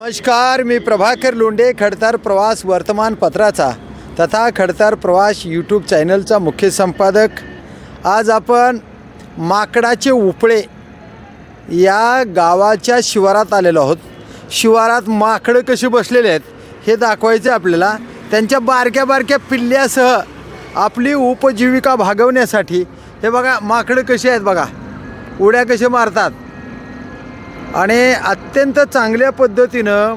नमस्कार मी प्रभाकर लोंढे खडतर प्रवास वर्तमानपत्राचा तथा खडतर प्रवास यूट्यूब चॅनलचा मुख्य संपादक. आज आपण माकडाचे उपळे या गावाच्या शिवारात आलेलो आहोत. शिवारात माकडं कशी बसलेले आहेत हे दाखवायचे आपल्याला. त्यांच्या बारक्या बारक्या पिल्ल्यासह आपली उपजीविका भागवण्यासाठी हे बघा माकडं कशी आहेत बघा. उड्या कसे मारतात? आणि अत्यंत चांगल्या पद्धतीनं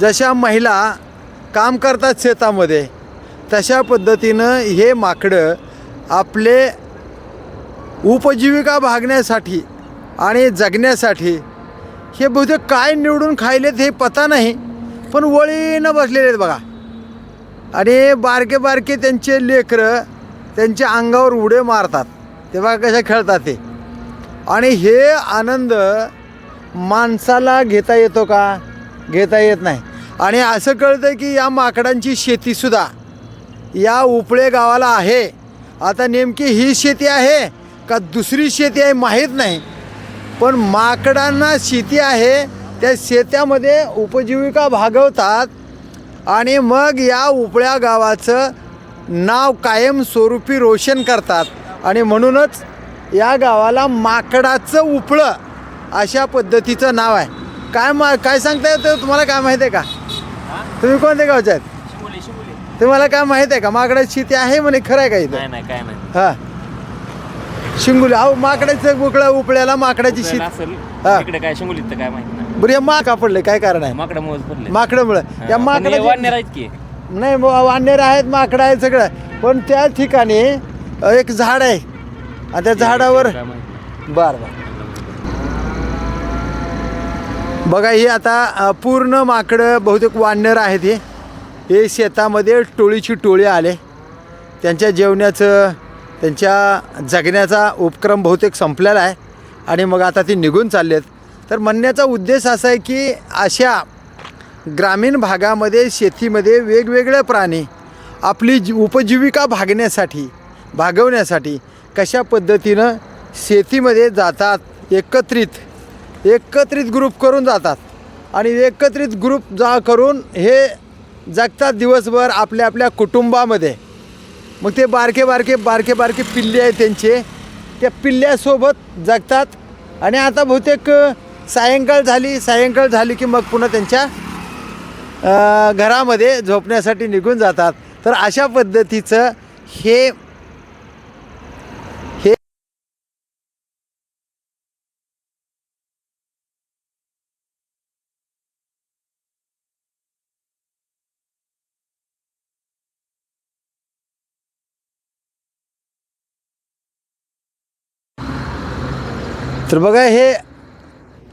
जशा महिला काम करतात शेतामध्ये तशा पद्धतीनं हे माकडं आपले उपजीविका भागण्यासाठी आणि जगण्यासाठी हे बहुतेक काय निवडून खायलेत हे पता नाही पण वळीनं बसलेले आहेत बघा. आणि बारके बारके त्यांचे लेकरं त्यांच्या अंगावर उडे मारतात तेव्हा कशा खेळतात ते. आणि हे आनंद माणसाला घेता येतो का? घेता येत नाही. आणि असं कळतं की या माकडांची शेतीसुद्धा या उपळे गावाला आहे. आता नेमकी ही शेती आहे का दुसरी शेती आहे माहीत नाही. पण माकडांना शेती आहे त्या शेत्यामध्ये उपजीविका भागवतात आणि मग या उपळ्या गावाचं नाव कायमस्वरूपी रोशन करतात. आणि म्हणूनच या गावाला माकडाचं उपळं अशा पद्धतीचं नाव आहे. काय मा काय सांगता येतं? तुम्हाला काय माहीत आहे का? तुम्ही कोणत्या गावचे आहेत? तुम्हाला काय माहीत आहे का? माकडाची शेती आहे म्हणे खरं आहे का इथं? नाही नाही काय नाही. हा. शिंगुली अहो माकडाचं बुकळा उपळ्याला माकडाची शेती असेल. हा. इकडे काय तर काय माहिती नाही. बरं या माका पडले काय कारण आहे? माकडं मोज पडले. माकडामुळं. या वाढणार माकडा आहेत की? नाही वानेर आहेत माकडं आहेत सगळं. पण त्या ठिकाणी अ, एक झाड आहे. आणि त्या झाडावर काय माहिती नाही. बर बर. बघा ही आता पूर्ण माकडं बहुतेक वानर आहेत हे. हे शेतामध्ये टोळीची टोळी आले. त्यांच्या जेवण्याचं त्यांच्या जगण्याचा उपक्रम बहुतेक संपलेला आहे. आणि मग आता ती निघून चालले आहेत. तर म्हणण्याचा उद्देश असा आहे की अशा ग्रामीण भागामध्ये शेतीमध्ये वेगवेगळे प्राणी आपली जी उपजीविका भागण्यासाठी भागवण्यासाठी कशा पद्धतीनं शेतीमध्ये जातात एकत्रित एकत्रित ग्रुप करून जातात. आणि एकत्रित ग्रुप जा करून हे जगतात दिवसभर आपल्या आपल्या कुटुंबामध्ये. मग ते बारके बारके बारके बारके पिल्ले आहेत त्यांचे. त्या पिल्ल्यासोबत जगतात. आणि आता बहुतेक सायंकाळ झाली सायंकाळ झाली की मग पुन्हा त्यांच्या घरामध्ये झोपण्यासाठी निघून जातात. तर अशा पद्धतीचं हे तर बघा हे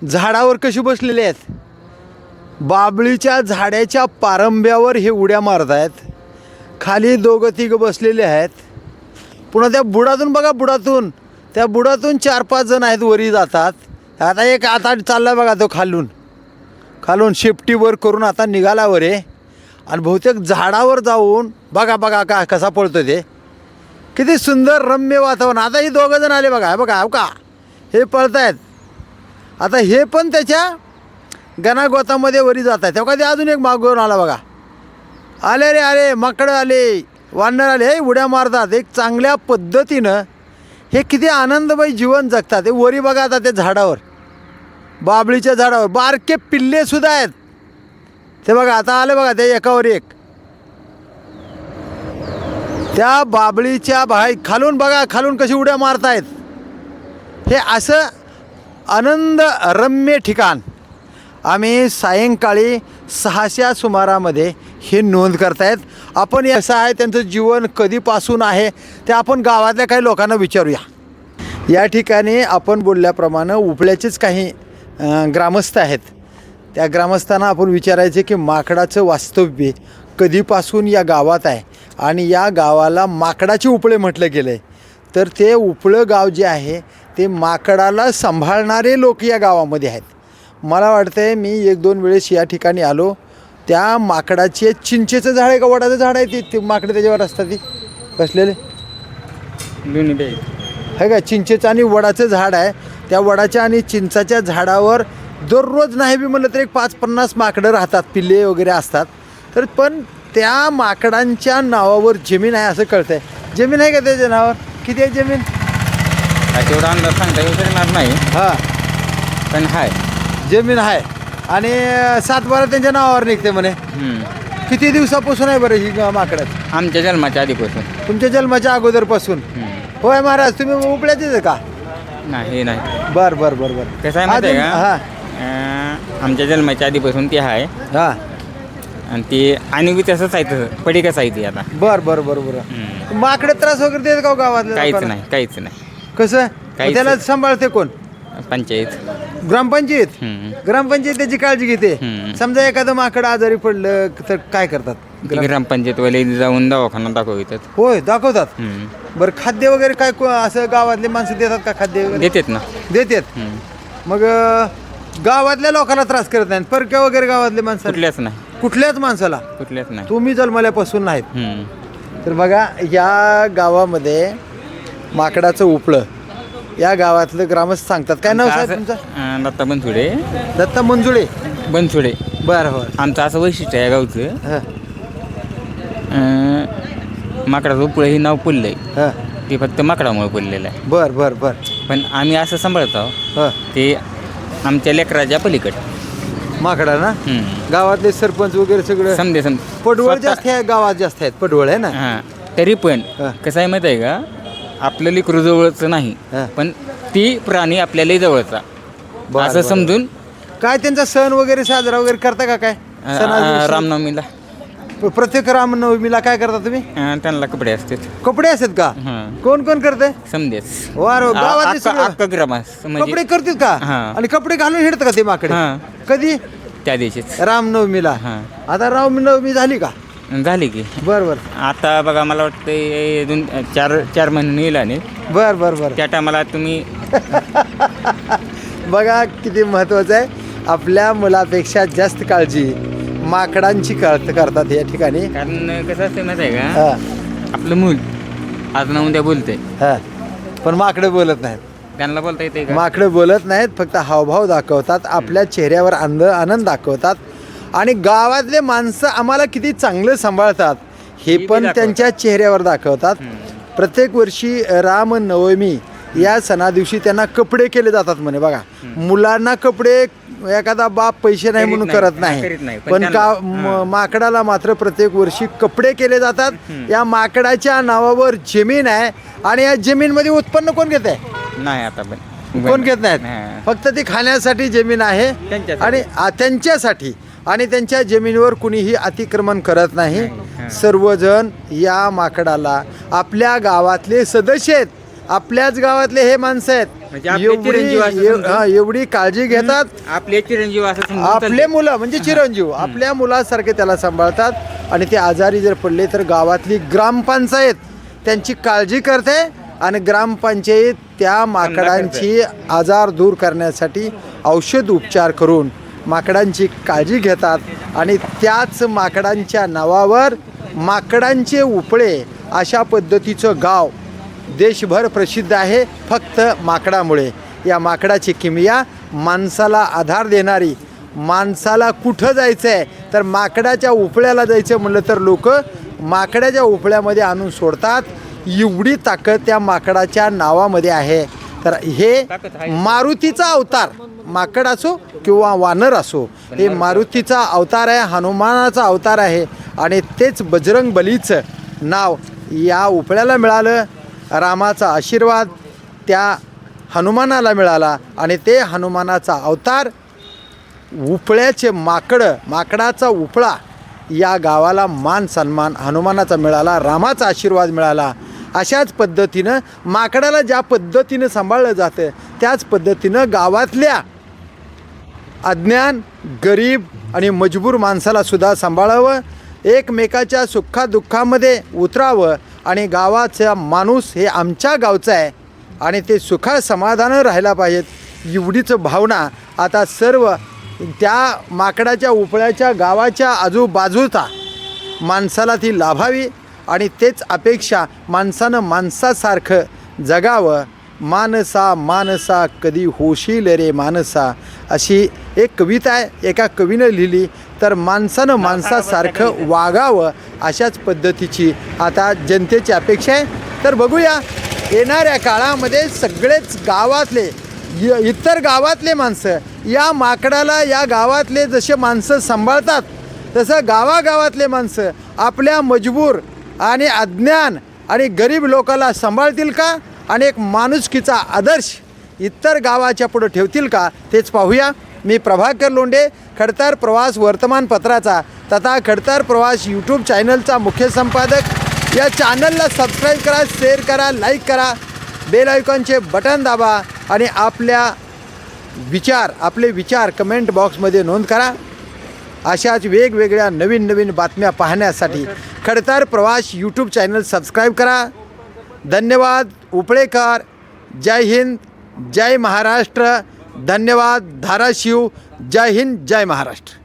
झाडावर कशी बसलेले आहेत? बाबळीच्या झाडाच्या पारंब्यावर हे उड्या मारत आहेत खाली दोघं तिघं बसलेले आहेत. पुन्हा त्या बुडातून बघा बुडातून. त्या बुडातून चार पाच जण आहेत वरी जातात. आता एक आता चालला बघा तो खालून. खालून शेपटीवर करून आता निघाला वर. आहे आणि बहुतेक झाडावर जाऊन बघा बघा का कसा पळतो ते. किती सुंदर रम्य वातावरण. आता ही दोघं जण आले बघा बघा का हे पळत आहेत आता हे पण त्याच्या गणागोतामध्ये वरी जात आहेत. तेव्हा ते अजून एक मागवून आला बघा. आले रे आले. माकडं आले. वानर आले. हे उड्या मारतात. एक चांगल्या पद्धतीनं हे किती आनंदमय जीवन जगतात. हे वरी बघा आता ते झाडावर. बाबळीच्या झाडावर. बारके पिल्लेसुद्धा आहेत. ते बघा आता आले बघा ते एकावर एक. त्या बाबळीच्या बाहेर खालून बघा खालून कशी उड्या मारतायत. हे असं आनंद रम्य ठिकाण. आम्ही सायंकाळी सहाच्या सुमारामध्ये हे नोंद करतायत. आपण असं आहे त्यांचं जीवन कधीपासून आहे ते आपण गावातल्या काही लोकांना विचारूया. या ठिकाणी आपण बोलल्याप्रमाणे उपल्याचेच काही ग्रामस्थ आहेत. त्या ग्रामस्थांना आपण विचारायचे की माकडाचं वास्तव्य कधीपासून या गावात आहे? आणि या गावाला माकडाचे उपळे म्हटलं गेलं आहे तर ते उपळं गाव जे आहे ते माकडाला सांभाळणारे लोक या गावामध्ये आहेत. मला वाटतं आहे मी एक दोन वेळेस या ठिकाणी आलो. त्या माकडाचे चिंचेचं झाड आहे का? वडाचं झाड आहे ते- माकडे त्याच्यावर असतात ती. बी आहे का? चिंचेचं आणि वडाचं झाड आहे. त्या वडाच्या आणि चिंचाच्या झाडावर दररोज नाही बी म्हणलं तर एक पाच पन्नास माकडं राहतात पिल्ले वगैरे असतात. तर पण त्या माकडांच्या नावावर जमीन आहे असं कळतंय. जमीन आहे का त्याच्या नावावर? किती आहे जमीन? हा तेवढा अंदाज सांगता येऊ शकणार नाही. हां. पण हाय. जमीन आहे आणि सातबारा त्यांच्या नावावर निघते म्हणे. हम्म. किती दिवसापासून आहे बरं ही माकडं? आमच्या जन्माच्या आधीपासून. तुमच्या जन्माच्या अगोदरपासून? हम्म. होय महाराज तुम्ही उपल्याचेच आहे का? नाही नाही. बर बर बर बर. कसं आहे माहिती आहे का? हा. अं, आमच्या जन्माच्या आधीपासून ती आहे हा. आणि ती आणि बी तसंच आहे तसं. पडिकच आहे ती आता. बर बर बर बर. हम्म. माकडे त्रास वगैरे देत का हो गावातल्या काहीच लोकांना? नाही काहीच नाही. कसं? काहीच. त्याला. सांभाळते कोण? पंचायत. ग्रामपंचायत? हम्म. ग्रामपंचायत त्याची काळजी घेते. हम्म. समजा एखादं माकड आजारी पडलं तर काय करतात? ती ग्रामपंचायतवाले जाऊन दवाखाना दाखवितात. होय दाखवतात? हम्म. बरं खाद्य वगैरे काय को- असं गावातले माणसं देतात का खाद्य वगैरे? देतात ना. देतात. हम्म. मग अं, गावातल्या लोकांना त्रास करत नाहीत. परक्या वगैरे गावातले माणसं कुठल्याच नाही. कुठल्याच माणसाला? कुठल्याच नाही. तुम्ही जन्मल्यापासून नाहीत. हम्म. तर बघा या गावामध्ये माकडाचं उपळं. या गावातलं ग्रामस्थ सांगतात. काय नाव साहेब तुमचं? अं, दत्ता बनसुडे. दत्ता मंजुळे बनसुडे. बरं बरं. आमचं असं वैशिष्ट्य आहे गावचं हं, अं, माकडाचं उपळं हे नाव पडलंय. हं. ते फक्त माकडामुळे पडलेलं आहे. बर बर बर. पण आम्ही असं सांभाळतो हं. ते आमच्या लेकराच्या पलीकड. माकडा ना? हम्म. गावातले सरपंच वगैरे सगळं? समजे सम पडवळ जास्त आहे गावात जास्त आहेत. पडवळ आहे ना? हां. तरी पण हा. कसं आहे माहिती आहे का? आपलं लेकरू जवळचं नाही हा. पण ती प्राणी आपल्यालाही जवळचा. बरं, असं बरं. समजून काय त्यांचा सण वगैरे साजरा वगैरे करता का काय? अं? रामनवमीला. प्रत्येक रामनवमीला काय करता तुम्ही? अं, त्यांना कपडे असतात. कपडे असतात का? हां. कोण कोण करते? समजेच. वार गावातले सगळं. म्हणजे कपडे करतील का? हा. आणि कपडे घालून हिडत का ते माकडे? हां. कधी? त्या दिवशीच. रामनवमीला. हां. आता रामनवमी झाली का? झाली की? बर बर. आता बघा मला वाटतं दोन चार चार महिने येईल आणि बर बर बर. त्या टायमाला तुम्ही बघा किती महत्वाचं आहे. आपल्या मुलापेक्षा जास्त काळजी माकडांची करतात या ठिकाणी. कारण कसं असतं माहिती आहे का? हा, आपलं मूल आज ना उद्या बोलतंय. हा. पण माकडे बोलत नाहीत. त्यांना बोलता येते का? माकडे बोलत नाहीत फक्त हावभाव दाखवतात आपल्या चेहऱ्यावर आनंद आनंद दाखवतात. आणि गावातले माणसं आम्हाला किती चांगलं सांभाळतात हे पण. त्यांच्या चेहऱ्यावर दाखवतात. प्रत्येक वर्षी रामनवमी या सणा दिवशी त्यांना कपडे केले जातात म्हणे बघा. मुलांना कपडे एखादा बाप पैसे नाही म्हणून. करत नाही. पण का माकडाला मात्र प्रत्येक वर्षी कपडे केले जातात. या माकडाच्या नावावर जमीन आहे आणि या जमीनमध्ये उत्पन्न कोण घेत आहे? नाही आता कोण घेत नाहीत. फक्त ती खाण्यासाठी जमीन आहे. आणि त्यांच्यासाठी. आणि त्यांच्या जमिनीवर कुणीही अतिक्रमण करत नाही. सर्वजण या माकडाला आपल्या गावातले सदस्य आहेत. आपल्याच गावातले हे माणसं म्हणजे आहेत आपले एवढी. हा, एवढी काळजी घेतात. आपले चिरंजीव आपले. मुलं म्हणजे चिरंजीव आपल्या मुलासारखे त्याला सांभाळतात. आणि ते आजारी जर पडले तर गावातली ग्रामपंचायत त्यांची काळजी करते आणि ग्रामपंचायत त्या माकडांची आजार दूर करण्यासाठी औषध उपचार करून माकडांची काळजी घेतात आणि त्याच माकडांच्या नावावर माकडांचे उपळे अशा पद्धतीचं गाव देशभर प्रसिद्ध आहे फक्त माकडामुळे. या माकडाची किमया माणसाला आधार देणारी. माणसाला कुठं जायचं आहे तर माकडाच्या उपळ्याला जायचं म्हणलं तर लोक माकडाच्या उपळ्यामध्ये आणून सोडतात. एवढी ताकद त्या माकडाच्या नावामध्ये आहे. तर हे. मारुतीचा अवतार. माकड असो किंवा वानर असो हे मारुतीचा अवतार आहे हनुमानाचा अवतार आहे आणि तेच बजरंग बलीचं नाव या उपळ्याला मिळालं. रामाचा आशीर्वाद त्या हनुमानाला मिळाला आणि ते हनुमानाचा अवतार उपळ्याचे माकडं माकडाचा उपळा या गावाला मान सन्मान हनुमानाचा मिळाला रामाचा आशीर्वाद मिळाला. अशाच पद्धतीनं माकडाला ज्या पद्धतीनं सांभाळलं जातं त्याच पद्धतीनं गावातल्या अज्ञान गरीब आणि मजबूर माणसाला सुद्धा सांभाळावं एकमेकाच्या सुखादुःखामध्ये उतरावं आणि गावाचा माणूस हे आमच्या गावचा आहे आणि ते सुखा समाधानं राहायला पाहिजेत. एवढीच भावना आता सर्व त्या माकडाच्या उपळ्याच्या गावाच्या आजूबाजूचा माणसाला ती लाभावी आणि तेच अपेक्षा माणसानं माणसासारखं जगावं. मानसा मानसा कधी होशील रे मानसा? अशी एक कविता आहे एका कवीनं लिहिली. तर माणसानं माणसासारखं वागावं अशाच पद्धतीची आता जनतेची अपेक्षा आहे. तर बघूया येणाऱ्या काळामध्ये सगळेच गावातले इतर गावातले माणसं या माकडाला या गावातले जसे माणसं सांभाळतात तसं गावागावातले माणसं आपल्या मजबूर आणि अज्ञान आणि गरीब लोकाला सांभाळतील का? आणि एक माणुसकीचा आदर्श इतर गावाच्या पुढं ठेवतील का तेच पाहूया. मी प्रभाकर लोंडे खडतर प्रवास वर्तमानपत्राचा तथा खडतर प्रवास यूट्यूब चॅनलचा मुख्य संपादक. या चॅनलला सबस्क्राईब करा शेअर करा लाईक करा. बेल आयकॉनचे बटन दाबा आणि आपल्या विचार आपले विचार कमेंट बॉक्समध्ये नोंद करा. अशाच वेगवेगळ्या नवीन नवीन बातम्या पाहण्यासाठी खडतर प्रवास यूट्यूब चॅनल सबस्क्राईब करा. धन्यवाद उपळेकर. जय हिंद जय महाराष्ट्र. धन्यवाद धाराशिव. जय हिंद जय महाराष्ट्र.